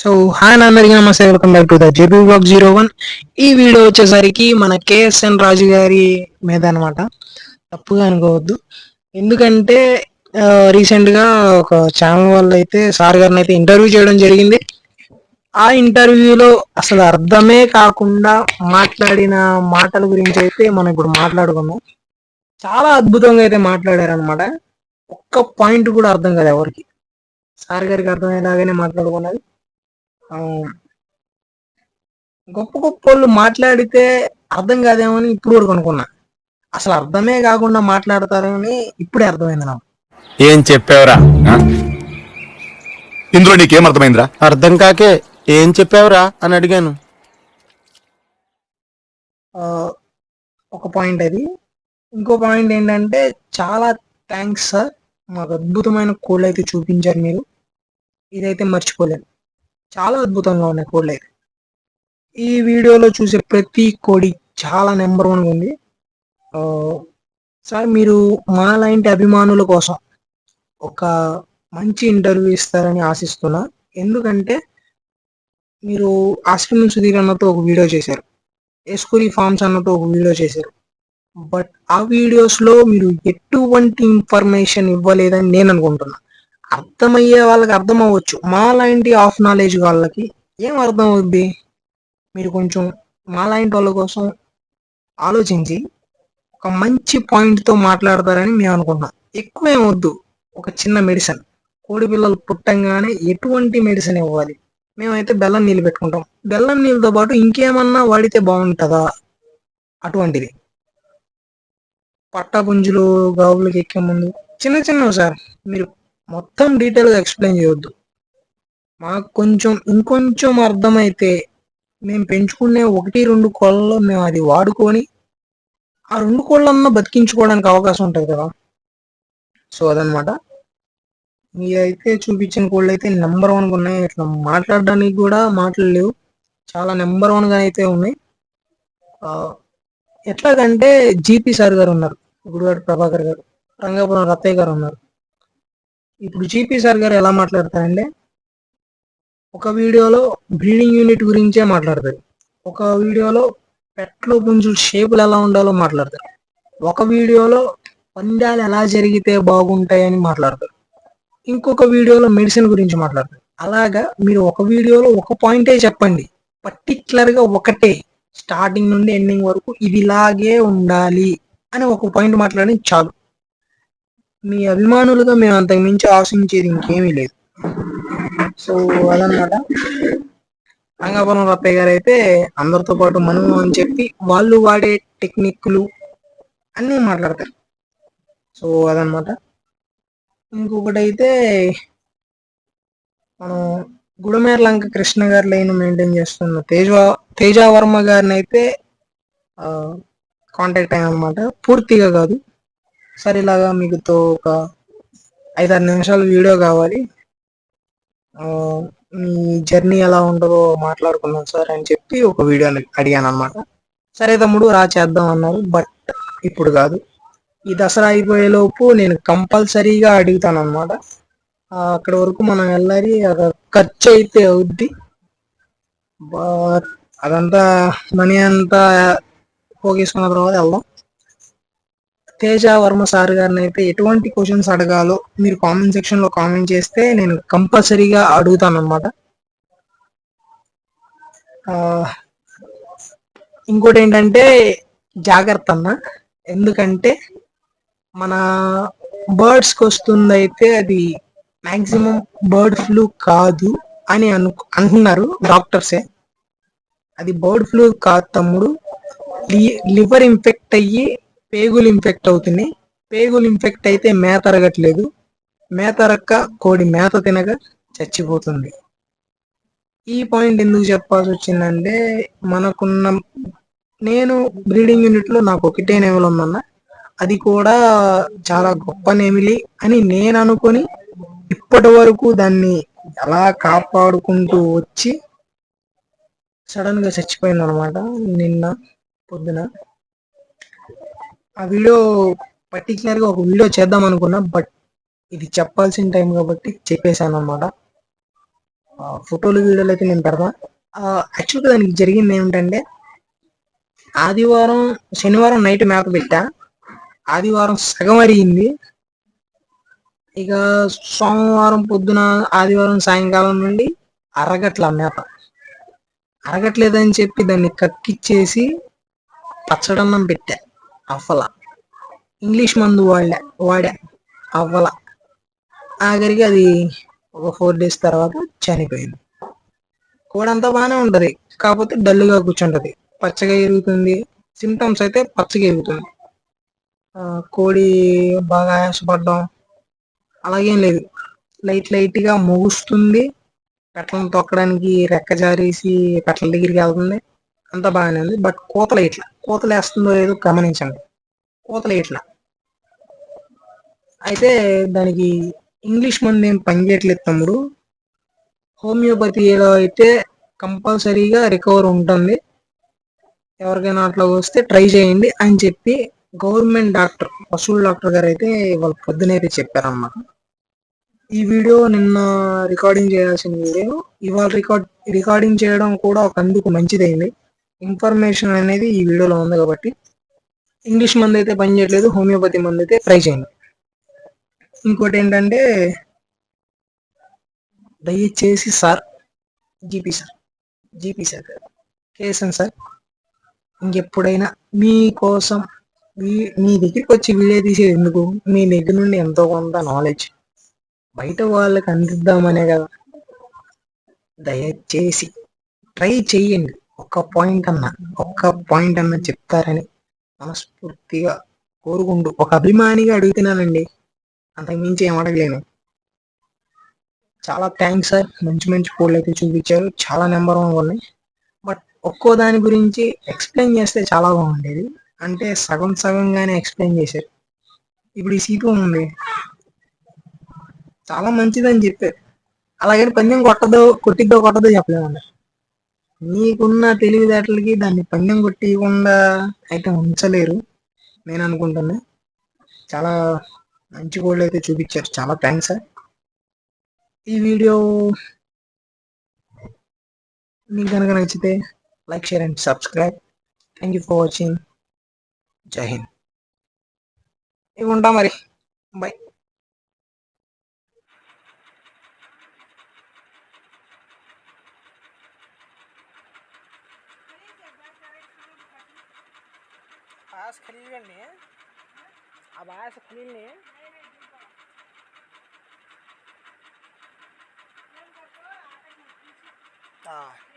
So hi అందరికీ నమస్తే welcome back to the JB blog zero one ఈ video వచ్చేసరికి మన కేఎస్ఎన్ రాజు గారి మీద అనమాట తప్పుగా అనుకోవద్దు. ఎందుకంటే రీసెంట్గా ఒక ఛానల్ వాళ్ళు అయితే సార్ గారిని అయితే ఇంటర్వ్యూ చేయడం జరిగింది. ఆ ఇంటర్వ్యూలో అసలు అర్థమే కాకుండా మాట్లాడిన మాటల గురించి అయితే మనం ఇప్పుడు మాట్లాడుకున్నాం చాలా అద్భుతంగా అయితే మాట్లాడారు అనమాట ఒక్క పాయింట్ కూడా అర్థం కాదు ఎవరికి. సార్ గారికి అర్థమయ్యేలాగానే మాట్లాడుకున్నది. గొప్ప గొప్ప వాళ్ళు మాట్లాడితే అర్థం కాదేమని ఇప్పుడు వరకు అనుకున్నా అసలు అర్థమే కాకుండా మాట్లాడతారని ఇప్పుడే అర్థమైంది నాకు. ఏం చెప్పావురా? ఇందులో నీకేం అర్థమైందిరా? అర్థం కాకే ఏం చెప్పావురా అని అడిగాను. ఆ, ఒక పాయింట్ అది. ఇంకో పాయింట్ ఏంటంటే చాలా థ్యాంక్స్ సార్. మాకు అద్భుతమైన కోళ్ళు అయితే చూపించారు మీరు. ఇదైతే మర్చిపోలేను. చాలా అద్భుతంగా ఉన్నాయి కోడ్లు అయితే. ఈ వీడియోలో చూసే ప్రతి కోడి చాలా నెంబర్ వన్ ఉంది. సార్ మీరు మా లాంటి అభిమానుల కోసం ఒక మంచి ఇంటర్వ్యూ ఇస్తారని ఆశిస్తున్నా. ఎందుకంటే మీరు ఆశ్రమం సుధీర్ అన్నతో ఒక వీడియో చేశారు. ఎస్కురి ఫార్మ్స్ అన్నతో ఒక వీడియో చేశారు. బట్ ఆ వీడియోస్లో మీరు ఎటువంటి ఇన్ఫర్మేషన్ ఇవ్వలేదని నేను అనుకుంటున్నాను అర్థమయ్యే వాళ్ళకి అర్థం అవ్వచ్చు మా లాంటి ఆఫ్ నాలెడ్జ్ వాళ్ళకి ఏం అర్థం అవుద్ది మీరు కొంచెం మా లాంటి వాళ్ళ కోసం ఆలోచించి ఒక మంచి పాయింట్తో మాట్లాడతారని మేము అనుకుంటున్నాం ఎక్కువ ఏం వద్దు. ఒక చిన్న మెడిసిన్ కోడి పిల్లలు పుట్టంగానే ఎటువంటి మెడిసిన్ ఇవ్వాలి? మేమైతే బెల్లం నీళ్ళు పెట్టుకుంటాం. బెల్లం నీళ్ళతో పాటు ఇంకేమన్నా వాడితే బాగుంటుందా? అటువంటిది. పట్టా పుంజులు గావులకి ఎక్కే ముందు చిన్న చిన్నవి సార్. మీరు మొత్తం డీటెయిల్గా ఎక్స్ప్లెయిన్ చేయొద్దు. మాకు కొంచెం ఇంకొంచెం అర్థమైతే మేము పెంచుకునే ఒకటి రెండు కోళ్ళలో మేము అది వాడుకొని ఆ రెండు కోళ్ళన్నా బతికించుకోవడానికి అవకాశం ఉంటుంది కదా. సో అదనమాట మీరైతే చూపించిన కోళ్ళు అయితే నెంబర్ వన్ ఉన్నాయి. ఇట్లా మాట్లాడడానికి కూడా మాటలు లేవు. చాలా నెంబర్ వన్గా అయితే ఉన్నాయి. ఎట్లాగంటే జీపీ సార్ గారు ఉన్నారు. గుడివాడ ప్రభాకర్ గారు. రంగాపురం రత్తయ్య గారు ఉన్నారు. ఇప్పుడు జీపీ సార్ గారు ఎలా మాట్లాడతారంటే ఒక వీడియోలో బ్రీడింగ్ యూనిట్ గురించే మాట్లాడతారు. ఒక వీడియోలో పెట్లు పుంజుల షేపులు ఎలా ఉండాలో మాట్లాడతారు. ఒక వీడియోలో పందాలు ఎలా జరిగితే బాగుంటాయని మాట్లాడతారు. ఇంకొక వీడియోలో మెడిసిన్ గురించి మాట్లాడతారు. అలాగా మీరు ఒక వీడియోలో ఒక పాయింటే చెప్పండి. పర్టిక్యులర్గా ఒకటే స్టార్టింగ్ నుండి ఎండింగ్ వరకు ఇదిలాగే ఉండాలి అని ఒక పాయింట్ మాట్లాడి చాలు. మీ అభిమానులుగా మేము అంతకు మించి ఆశించేది ఇంకేమీ లేదు. సో అదనమాట రంగాపురం రప్పయ్య గారు అయితే అందరితో పాటు మనము అని చెప్పి వాళ్ళు వాడే టెక్నిక్లు అన్నీ మాట్లాడతారు. సో అదనమాట ఇంకొకటి అయితే మనం గుడమేర లంక కృష్ణ గారి లైన్ మెయింటైన్ చేస్తున్న తేజ తేజ వర్మ గారిని అయితే కాంటాక్ట్ అయ్యామన్నమాట. పూర్తిగా కాదు. సరే ఇలాగా మీకుతో ఒక ఐదారు నిమిషాలు వీడియో కావాలి. మీ జర్నీ ఎలా ఉంటుందో మాట్లాడుకున్నాం సార్ అని చెప్పి ఒక వీడియో అడిగాను అనమాట సరే తమ్ముడు రా చేద్దాం అన్నారు. బట్ ఇప్పుడు కాదు. ఈ దసరా అయిపోయే లోపు నేను కంపల్సరీగా అడుగుతాను అనమాట అక్కడ వరకు మనం వెళ్ళాలి. అక్కడ ఖర్చు అయితే అవుద్ది. బట్ అదంతా మనీ అంతా పోగేసుకున్న తర్వాత వెళ్దాం. తేజ వర్మ సార్ గారిని అయితే ఎటువంటి క్వశ్చన్స్ అడగాలో మీరు కామెంట్ సెక్షన్లో కామెంట్ చేస్తే నేను కంపల్సరీగా అడుగుతాను అనమాట ఇంకోటి ఏంటంటే జాగ్రత్త అన్న. ఎందుకంటే మన బర్డ్స్కి వస్తుందైతే వస్తుంది అయితే అది మాక్సిమం బర్డ్ ఫ్లూ కాదు అని అను అంటున్నారు డాక్టర్సే అది బర్డ్ ఫ్లూ కాదు తమ్ముడు. లివర్ ఇన్ఫెక్ట్ అయ్యి పేగులు ఇన్ఫెక్ట్ అవుతున్నాయి. పేగులు ఇన్ఫెక్ట్ అయితే మేత అరగట్లేదు. మేత అరక్క కోడి మేత తినక చచ్చిపోతుంది. ఈ పాయింట్ ఎందుకు చెప్పాల్సి వచ్చిందంటే మనకున్న నేను బ్రీడింగ్ యూనిట్లో నాకు ఒకటే నెమలి ఉందన్న. అది కూడా చాలా గొప్ప నెమిలి అని నేను అనుకొని ఇప్పటి వరకు దాన్ని ఎలా కాపాడుకుంటూ వచ్చి సడన్గా చచ్చిపోయింది అనమాట నిన్న పొద్దున. ఆ వీడియో పర్టికులర్గా ఒక వీడియో చేద్దాం అనుకున్నా బట్ ఇది చెప్పాల్సిన టైం కాబట్టి చెప్పేశాను అనమాట ఫోటోలు వీడియోలు అయితే నేను పెడతా. యాక్చువల్గా దానికి జరిగింది ఏమిటంటే ఆదివారం శనివారం నైట్ మేత పెట్టా. ఆదివారం సగం అరిగింది ఇక సోమవారం పొద్దున ఆదివారం సాయంకాలం నుండి అరగట్ల మేత అరగట్లేదని చెప్పి దాన్ని కక్కిచ్చేసి పచ్చడన్నం పెట్టా. అవ్వల ఇంగ్లీష్ మందు వాడా వాడా అవ్వల ఆఖరికి అది ఒక ఫోర్ డేస్ తర్వాత చనిపోయింది. కోడి అంతా బాగానే ఉంటుంది కాకపోతే డల్గా కూర్చుంటుంది. పచ్చగా ఎరుగుతుంది సిమ్టమ్స్ అయితే పచ్చగా ఎరుగుతుంది. కోడి బాగా ఆయాసపడడం అలాగేం లేదు. లైట్ లైట్గా ముగుస్తుంది పెట్టలను తొక్కడానికి రెక్క జారేసి పెట్టల దగ్గరికి వెళ్తుంది. అంతా బాగానే ఉంది. బట్ కోతలు ఇట్లా కోతలు వేస్తుందో లేదో గమనించండి. కోతలు ఇట్లా అయితే దానికి ఇంగ్లీష్ మందు ఏం పనిచేయట్లేదు తమ్ముడు. హోమియోపతిలో అయితే కంపల్సరీగా రికవర్ ఉంటుంది. ఎవరికైనా అట్లా వస్తే ట్రై చేయండి అని చెప్పి గవర్నమెంట్ డాక్టర్ పశువుల డాక్టర్ గారు అయితే వాళ్ళ పొద్దునైతే చెప్పారన్నమాట. ఈ వీడియో నిన్న రికార్డింగ్ చేయాల్సిన వీడియో. ఇవాళ రికార్డ్ రికార్డింగ్ చేయడం కూడా ఒక అందుకు మంచిదైంది. ఇన్ఫర్మేషన్ అనేది ఈ వీడియోలో ఉంది కాబట్టి ఇంగ్లీష్ మందు అయితే పనిచేయట్లేదు హోమియోపతి మందు అయితే ట్రై చేయండి. ఇంకోటి ఏంటంటే దయచేసి sir GP sir GP sir కేసన్ sir ఇంకెప్పుడైనా మీకోసం మీ మీ దగ్గరికి వచ్చి వీడియో తీసేది ఎందుకు మీ దగ్గర నుండి ఎంతో కొంత నాలెడ్జ్ బయట వాళ్ళకి అందిద్దామనే కదా. దయచేసి ట్రై చేయండి. ఒక్క పాయింట్ అన్న ఒక్క పాయింట్ అన్న చెప్తారని మనస్ఫూర్తిగా కోరుకుంటూ ఒక అభిమానిగా అడుగుతున్నానండి. అంతకు మించి ఏం అడగలేను. చాలా థ్యాంక్స్ సార్ మంచి మంచి ఫోన్లు అయితే చూపించారు. చాలా నెంబర్ వన్ ఉన్నాయి. బట్ ఒక్కో దాని గురించి ఎక్స్ప్లెయిన్ చేస్తే చాలా బాగుండేది. అంటే సగం సగంగానే ఎక్స్ప్లెయిన్ చేశారు. ఇప్పుడు ఈ సీటు ఉంది. చాలా మంచిదని చెప్పారు. అలాగే పందెం కొట్టదో కొట్టిద్దో కొట్టదో చెప్పలేమండి మీకున్న తెలివితేటలకి దాన్ని పందెం కొట్టకుండా అయితే ఉంచలేరు. నేను అనుకుంటున్నా. చాలా మంచి గోల్డ్ అయితే చూపించారు. చాలా థ్యాంక్స్ సార్ ఈ వీడియో మీకు కనుక నచ్చితే like share and subscribe thank you for watching Jai Hind ఇవి ఉంటా మరి? బాయ్ आवास खरीद ने आवास खरीद ने हाँ।